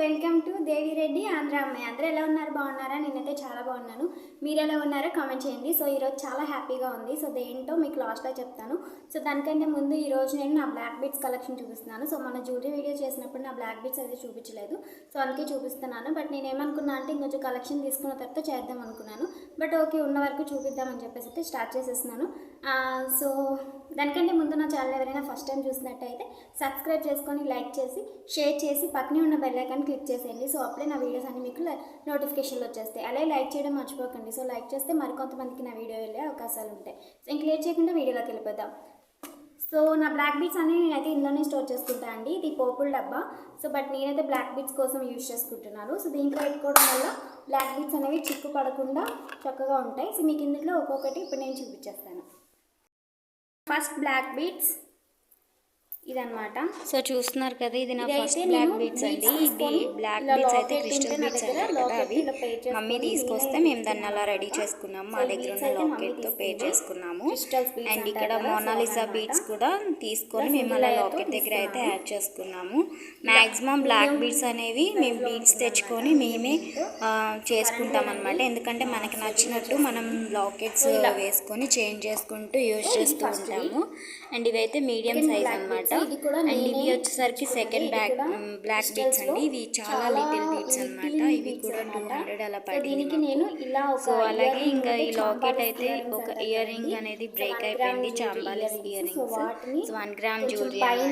Welcome to Devireddy Andhra అమ్మాయి. అందరూ ఎలా ఉన్నారు? బాగున్నారా? నేనైతే చాలా బాగున్నాను. మీరు ఎలా ఉన్నారో కామెంట్ చేయండి. సో ఈరోజు చాలా హ్యాపీగా ఉంది. సో దేంటో మీకు లాస్ట్లో చెప్తాను. సో దానికంటే ముందు ఈరోజు నేను నా బ్లాక్ బీట్స్ కలెక్షన్ చూపిస్తున్నాను. సో మన జ్యూరీ వీడియో చేసినప్పుడు నా బ్లాక్ బీట్స్ అయితే చూపించలేదు. సో అందుకే చూపిస్తున్నాను. బట్ నేను ఏమనుకున్నా అంటే ఇంకొంచెం కలెక్షన్ తీసుకున్న తర్వాత చేద్దాం అనుకున్నాను. బట్ ఓకే ఉన్న వరకు చూపిద్దామని చెప్పేసి అయితే స్టార్ట్ చేసేస్తున్నాను. సో దానికంటే ముందు నా ఛానల్ ఎవరైనా ఫస్ట్ టైం చూసినట్టయితే సబ్స్క్రైబ్ చేసుకొని లైక్ చేసి షేర్ చేసి పక్కనే ఉన్న బెల్ ఐకాన్ క్లిక్ చేసేయండి. సో అప్పుడే నా వీడియోస్ అన్ని మీకు నోటిఫికేషన్లు వచ్చేస్తాయి. అలాగే లైక్ చేయడం మర్చిపోకండి. సో లైక్ చేస్తే మరికొంతమందికి నా వీడియో వెళ్ళే అవకాశాలు ఉంటాయి. సో ఇంక లేట్ చేయకుండా వీడియోలోకి వెళ్ళిపోదాం. సో నా బ్లాక్ బీట్స్ అన్ని నేనైతే ఇందులోనే స్టోర్ చేసుకుంటా అండి. ఇది పోపుల్ డబ్బా. సో బట్ నేనైతే బ్లాక్ బీట్స్ కోసం యూజ్ చేసుకుంటున్నాను. సో దీంట్లో పెట్టుకోవడం వల్ల బ్లాక్ బీట్స్ అనేవి చిక్కు పడకుండా చక్కగా ఉంటాయి. సో మీకు ఇందులో ఒక్కొక్కటి ఇప్పుడు నేను చూపించేస్తాను. ఫస్ట్ బ్లాక్ బీట్స్ ఇదన్నమాట. సో చూస్తున్నారు కదా ఇది నా ఫస్ట్ బ్లాక్ బీట్స్ అండి. ఇది బ్లాక్ బీట్స్ అయితే క్రిస్టల్ బీట్స్ అంటారు కదా అవి మమ్మీ తీసుకొస్తే మేము దాన్ని అలా రెడీ చేసుకున్నాము. మా దగ్గర ఉన్న అయితే మమ్మీ లాకెట్తో పే. చేసుకున్నాము. అండ్ ఇక్కడ మోనాలిసా. బీట్స్ కూడా తీసుకొని మేము అలా లాకెట్ దగ్గర అయితే. యాడ్ చేసుకున్నాము. మాక్సిమం బ్లాక్ బీట్స్ అనేవి మేము బీట్స్ తెచ్చుకొని మేమే చేసుకుంటాం అనమాట ఎందుకంటే మనకి నచ్చినట్టు మనం లాకెట్స్ వేసుకొని చేంజ్ చేసుకుంటూ యూజ్ చేస్తూ ఉంటాము. అండ్ ఇవైతే మీడియం సైజ్ అనమాట అండ్ ఇవి వచ్చేసరికి సెకండ్ బ్యాక్ బ్లాక్ బీట్స్ అండి. ఇవి చాలా లిటిల్ బీట్స్ అన్నమాట. ఇవి కూడా టూ హండ్రెడ్ అలా పడింది. నేను ఇలా సో అలాగే ఇంకా ఈ లాకెట్ అయితే ఒక ఇయర్ రింగ్. అనేది బ్రేక్ అయిపోయింది చాంబాలిస్ ఇయర్ రింగ్స్ వన్ గ్రామ్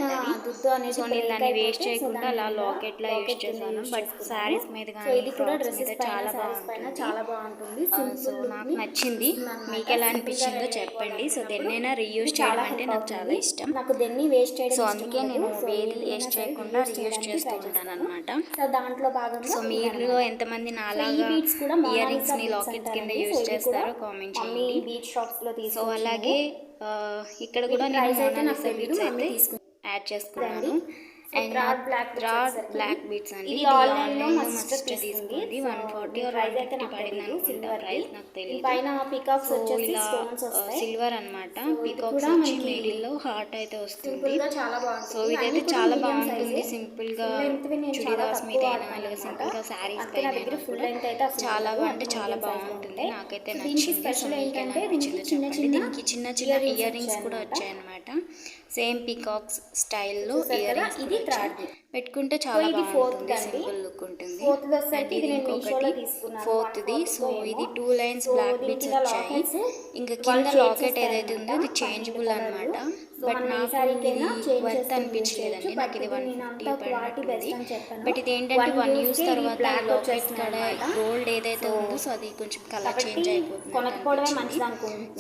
అనేది సో నేను దాన్ని వేస్ట్ చేయకుండా అలా ఇలా లాకెట్ లా యూజ్ locket కింద చేశాను. బట్. సారీస్ మీద కానీ ఫ్రాక్స్ మీద చాలా బాగుంటుంది. చాలా బాగుంటుంది. సో నాకు నచ్చింది. మీకు ఎలా అనిపించిందో చెప్పండి. సో దేన్నైనా రీయూజ్ చేయడం అంటే నాకు చాలా ఇష్టం నాకు దెన్ని వేస్ట్ చేయడం సో అందుకే. నేను వేది వేస్ట్ చేయకుండా చేయడానికి చేస్తూ ఉంటాను. అనమాట సో దాంట్లో భాగంగా సో మీలో ఎంతమంది నాలాగా ఇయర్ రింగ్స్ని లాకెట్స్ కింద. యూజ్ చేస్తారో కామెంట్ చేయండి బీచ్ షాప్స్లో సో. అలాగే ఇక్కడ కూడా నేను అయితే నాకు. యాడ్ చేసుకున్నాను బ్లాక్ బీట్స్ అండి ఇది ఇది ఆన్లైన్ ఆన్లైన్లో లో మా మా సిస్టర్ సిస్టర్ తీసుకుంది. తీసుకుంది సో వన్ ఫార్టీ ప్రైస్ అయితే నాకు పడింది సిల్వర్ ప్రైస్ నాకు తెలియదు పైన పికాక్స్ వచ్చేసి స్టోన్స్ వస్తాయి. సిల్వర్ అన్నమాట. పీకాక్స్ వచ్చి మిడిల్లో హార్ట్ అయితే వస్తుంది. చాలా బాగుంటుంది. సో ఇదైతే చాలా బాగుంటుంది. సింపుల్గా చుడిదార్స్ మీద అలాగే సింపుల్. గా అందుకే పైన length అయితే చాలా. అంటే చాలా బాగుంటుంది. నాకైతే నచ్చింది. స్పెషల్ ఏంటంటే దీనికి చిన్న చిన్న దీనికి చిన్న చిన్న earrings ఇయర్ రింగ్స్ కూడా వచ్చాయన్నమాట. సేమ్ పీకాక్స్ స్టైల్లో ఇయర్ ఇది. పెట్టుకుంటే చాలా బాగుంటుంది. సింపుల్ లుక్ ఉంటుంది ఇది ఇంకొకటి తీసుకున్నాను. Fourth the 140 so. ఇది టూ లైన్స్ బ్లాక్ బిట్స్ వచ్చాయి ఇంకా కింద లాకెట్ ఏదైతే. ఉందో పన్నెండు చేంజబుల్. అనమాట సో బట్ నాకు వర్త్ అనిపించలేదండి. నాకు ఇది. వన్ బట్ ఫిఫ్టీ పడినట్టుంది. ఇది ఏంటంటే వన్ యూస్ తర్వాత లాకెట్ కాడ. గోల్డ్ ఏదైతే ఉందో సో అది కొంచెం కలర్ చేంజ్ అయిపోతుంది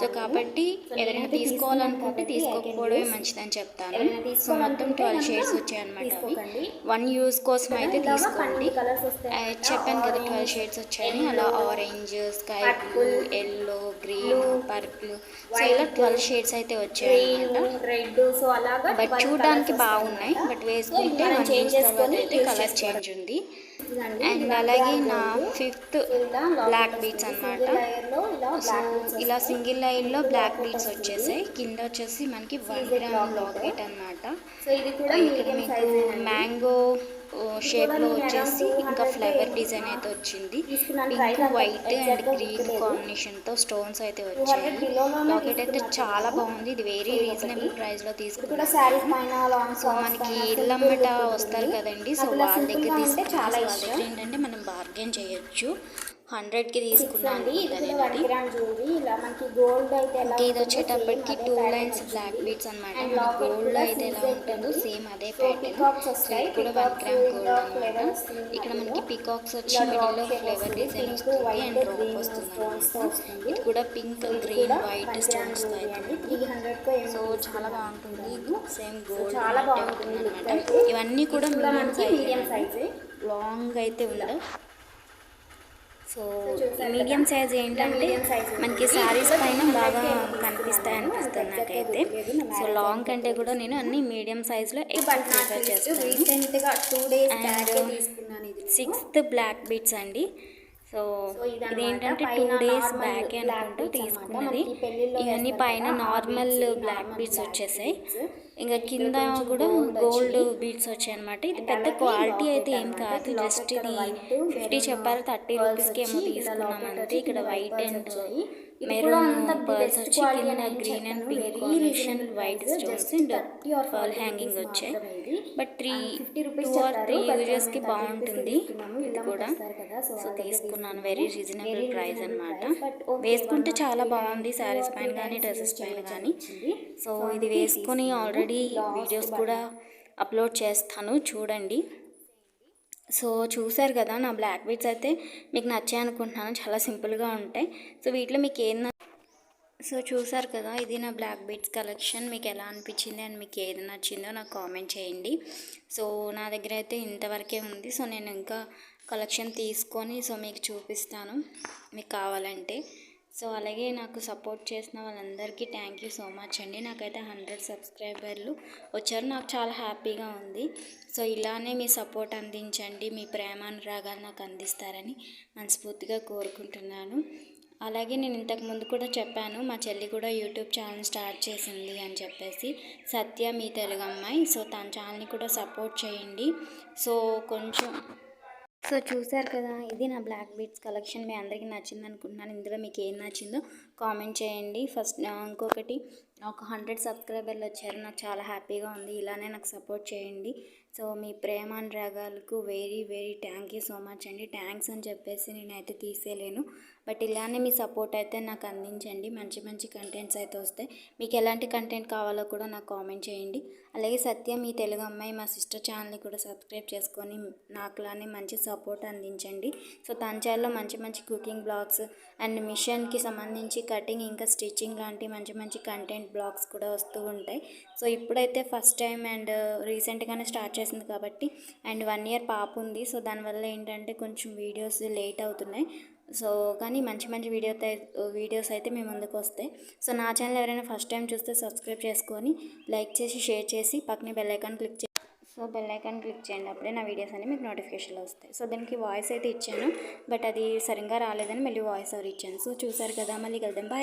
సో కాబట్టి నేనైతే తీసుకోవాలనుకుంటే తీసుకోకపోవడమే. మంచిదని చెప్తాను. సో మొత్తం ట్వెల్వ్ షేడ్స్ వచ్చాయన్నమాట అవి. వన్ యూస్ కోసం అయితే తీసుకోండి. చెప్పాను కదా ట్వెల్వ్ షేడ్స్ వచ్చాయని. అలా orange sky blue yellow green purple so ఇలా ట్వెల్వ్ షేడ్స్ అయితే వచ్చాయి రెడ్ సో అలాగా బట్ 12 చూడడానికి బాగున్నాయి. బట్ వేసుకుంటే తర్వాత చేసుకొని కలర్. చేంజ్ ఉంది అండ్ అలాగే నా. Fifth black. బీట్స్ Single అనమాట ఇలా సో. సింగిల్ లైన్లో బ్లాక్ బీట్స్ వస్తుంది. వచ్చేసాయి కింద వచ్చేసి మనకి వన్ గ్రామ్. లాకెట్ ఇక్కడ మీడియం మీకు మ్యాంగో షేప్లో నేను వచ్చేసి ఇంకా 200 ఫ్లవర్ డిజైన్ అయితే వచ్చింది. పింక్ వైట్ అండ్ గ్రీన్ గుర్తులేదు. కాంబినేషన్తో స్టోన్స్ అయితే 200 వచ్చాయి లాకెట్ అయితే చాలా. బాగుంది ఇది వెరీ రీజనబుల్ ఒకటి. ప్రైస్లో ఇది కూడా శారీస్ తీసుకున్నాను సో మనకి ఇళ్ళమ్మట వస్తారు కదండి సో వాళ్ళ దగ్గర తీసుకున్నాను చాలా ఏంటంటే మనం బార్గెన్ చేయొచ్చు హండ్రెడ్కి సిక్స్ తీసుకున్నాను ఇది ఇది. ఇలా మనకి గోల్డ్ అయితే ఎలా ఇంకా ఇది వచ్చేటప్పటికి టూ లైన్స్. బ్లాక్ బీట్స్ అనమాట గోల్డ్ అయితే ఎలా ఉంటుందో. సేమ్ అదే ప్యాటర్న్ peacocks సో వస్తాయి. ఇది కూడా వన్ గ్రామ్ గోల్డ్ అనమాట ఇక్కడ. మనకి పికాక్స్ వచ్చి ఇలా మిడిల్ drop లో shape ఫ్లేవర్. డిజైన్ వస్తుంది అండ్ green వస్తుంది అనమాట. ఇది కూడా పింక్ ఇది గ్రీన్ వైట్ స్టోన్స్ సో చాలా. బాగుంటుంది సేమ్ గోల్డ్ చాలా బాగుంటుంది look అనమాట. ఇవన్నీ కూడా ఇది మీడియం సైజ్. లాంగ్ అయితే ఉండదు సో మీడియం? సైజ్ ఏంటంటే మనకి. శారీస్ పైన బాగా. కనిపిస్తాయి అనిపిస్తుంది నాకైతే సో లాంగ్ కంటే కూడా నేను అన్ని మీడియం సైజ్లో ప్రిఫర్ చేస్తాను నేను. సిక్స్త్ బ్లాక్ బీట్స్ అండి సో. ఇదేంటంటే టూ డేస్ బ్యాక్ అనుకుంటూ. తీసుకున్నది ఇవన్నీ పైన నార్మల్ బ్లాక్ black వచ్చేసాయి. ఇంకా కింద కూడా గోల్డ్. బీడ్స్ వచ్చాయి అనమాట ఇది పెద్ద క్వాలిటీ అయితే ఏం. కాదు జస్ట్ ఇది ఫిఫ్టీ చెప్పారు థర్టీ రూపీస్కి ఏమో తీసుకున్నాం అంతే ఇక్కడ white and maroon pearls best వచ్చి కింద green and. Pink combination white. Stones Just and 30 or 40 pearl hanging వచ్చాయి. But three And 50 rupees two or three యూజెస్కి మేము 30 బాగుంటుంది. ఇది కూడా సో తీసుకున్నాను. వెరీ రీజనబుల్ ప్రైస్ అనమాట వేసుకుంటే చాలా బాగుంది శారీస్ పైన కానీ డ్రెస్సెస్ పైన కానీ. సో ఇది వేసుకొని తీసుకున్నాము. Already Lost videos. కూడా అప్లోడ్ చేస్తాను చూడండి. సో చూసారు కదా నా బ్లాక్ బీట్స్ అయితే మీకు నచ్చాయి అనుకుంటున్నాను చాలా సింపుల్గా ఉంటాయి. సో వీటిలో మీకు ఏం సో చూసారు కదా ఇది నా బ్లాక్ బీట్స్ కలెక్షన్. మీకు ఎలా అనిపించింది అండ్ మీకు ఏది నచ్చిందో నాకు కామెంట్ చేయండి. సో నా దగ్గర అయితే ఇంతవరకే ఉంది. సో నేను ఇంకా కలెక్షన్ తీసుకొని సో మీకు చూపిస్తాను. మీకు కావాలంటే సో అలాగే నాకు సపోర్ట్ చేసిన వాళ్ళందరికీ థ్యాంక్ యూ సో మచ్ అండి. నాకైతే హండ్రెడ్ సబ్స్క్రైబర్లు వచ్చారు. నాకు చాలా హ్యాపీగా ఉంది. సో ఇలానే మీ సపోర్ట్ అందించండి. మీ ప్రేమ అనురాగాలు నాకు అందిస్తారని మనస్ఫూర్తిగా కోరుకుంటున్నాను. అలాగే నేను ఇంతకు ముందు కూడా చెప్పాను మా చెల్లి కూడా యూట్యూబ్ ఛానల్ స్టార్ట్ చేసింది అని చెప్పేసి. సత్య మీ తెలుగు అమ్మాయి. సో తన ఛానల్ని కూడా సపోర్ట్ చేయండి. సో కొంచెం సో చూసారు కదా ఇది నా బ్లాక్ బీట్స్ కలెక్షన్ మీ అందరికీ నచ్చింది అనుకుంటున్నాను ఇందులో మీకు ఏం నచ్చిందో కామెంట్ చేయండి. ఫస్ట్ ఇంకొకటి ఒక హండ్రెడ్ సబ్స్క్రైబర్లు వచ్చారు నాకు చాలా హ్యాపీగా ఉంది. ఇలానే నాకు సపోర్ట్ చేయండి. సో మీ ప్రేమ అనురాగాలకు very very thank you so much అండి. థ్యాంక్స్ అని చెప్పేసి నేనైతే తీసేయలేను. బట్ ఇలానే మీ సపోర్ట్ అయితే నాకు అందించండి. మంచి మంచి కంటెంట్స్ అయితే వస్తాయి. మీకు ఎలాంటి కంటెంట్ కావాలో కూడా నాకు కామెంట్ చేయండి. అలాగే సత్య మీ తెలుగు అమ్మాయి మా సిస్టర్ ఛానల్ని కూడా సబ్స్క్రైబ్ చేసుకొని నాకులానే మంచి సపోర్ట్ అందించండి. సో తంచాల్లో మంచి మంచి కుకింగ్ బ్లాగ్స్ అండ్ మిషన్కి సంబంధించి కటింగ్ ఇంకా స్టిచ్చింగ్ లాంటి మంచి మంచి కంటెంట్ బ్లాగ్స్ కూడా వస్తూ ఉంటాయి. సో ఇప్పుడైతే ఫస్ట్ టైం అండ్ రీసెంట్గానే స్టార్ట్ చేసింది కాబట్టి అండ్ వన్ ఇయర్ పాప ఉంది. సో దానివల్ల ఏంటంటే కొంచెం వీడియోస్ లేట్ అవుతున్నాయి. సో కానీ మంచి మంచి వీడియో వీడియోస్ అయితే మీ ముందుకు వస్తాయి. సో నా ఛానల్ ఎవరైనా ఫస్ట్ టైం చూస్తే సబ్స్క్రైబ్ చేసుకొని లైక్ చేసి షేర్ చేసి పక్కనే బెల్ ఐకాన్ క్లిక్ చేసి సో బెల్ ఐకాన్ క్లిక్ చేయండి. అప్పుడే నా వీడియోస్ అన్ని మీకు నోటిఫికేషన్లు వస్తాయి. సో దీనికి వాయిస్ అయితే ఇచ్చాను. బట్ అది సరిగ్గా రాలేదని మళ్ళీ వాయిస్ ఓవర్ ఇచ్చాను. సో చూసారు కదా మళ్ళీ కలుద్దాం. బాయ్